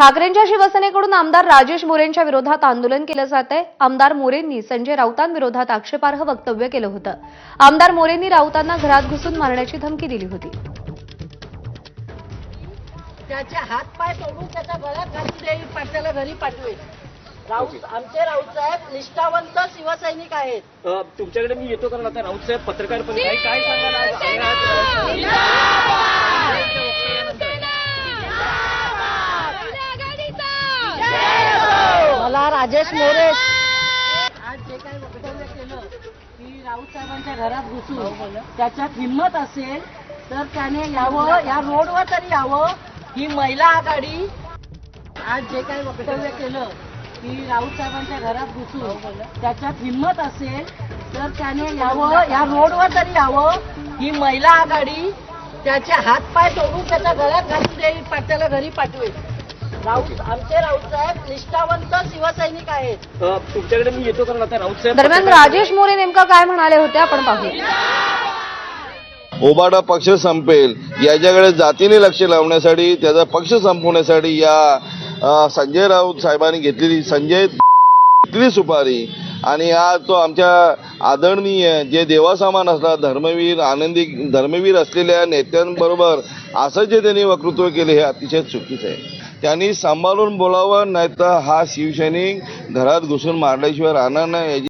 ठाकरेंच्या शिवसेनेकडून आमदार राजेश मोरेंच्या विरोधात आंदोलन केलं जात आहे आमदार मोरेंनी संजय राऊतांविरोधात आक्षेपार्ह वक्तव्य केलं होतं. आमदार मोरेंनी राऊतांना घरात घुसून मारण्याची धमकी दिली होती. त्याचे हात पाय तोडून त्याच्या गळ्यात घालून देईल पाटल्याला घरी पाठवेल राऊत आमचे राऊत साहेब निष्ठावंत शिवसैनिक आहेत. तुमच्याकडे मी येतो कारण आता राऊत साहेब पत्रकार पण काय काय सांगाल आज? आज- मला राजेश मोरे. आज जे काही वक्तव्य केलं की राऊत साहेबांच्या घरात घुसून त्याच्यात हिंमत असेल तर त्याने यावं या रोडवर तरी यावं ही महिला आघाडी. आज जे काही वक्तव्य केलं की राऊत साहेबांच्या घरात घुसून त्याच्यात हिंमत असेल तर त्याने यावं या रोडवर तरी यावं ही महिला आघाडी. त्याचे हात पाय तोडून त्याच्या घरात घालून देईल पाटल्याला घरी पाठवेल. राऊत आमचे राऊत साहेब निष्ठावंत शिवसैनिक आहेत. अ, तुमच्याकडे मी येतो कारण आता राऊत साहेब दरम्यान राजेश मोरे नेमकं काय म्हणाले होते आपण पाहूया. ओबाडा पक्ष संपेल याच्याकडे जातीने लक्ष लावण्यासाठी त्याचा पक्ष संपवण्यासाठी या अ, संजय राऊत साहेबांनी घेतलेली संजय घेतलेली सुपारी. आणि आज तो आमच्या आदरणीय जे देवासमान असला धर्मवीर आनंदी धर्मवीर असलेल्या नेत्यांबरोबर असं जे त्यांनी वक्तृत्व केले हे अतिशय चुकीचं आहे. त्यांनी सांभाळून बोलावं नाहीतर हा शिवसैनिक घरात घुसून मारल्याशिवाय राहणार नाही. याची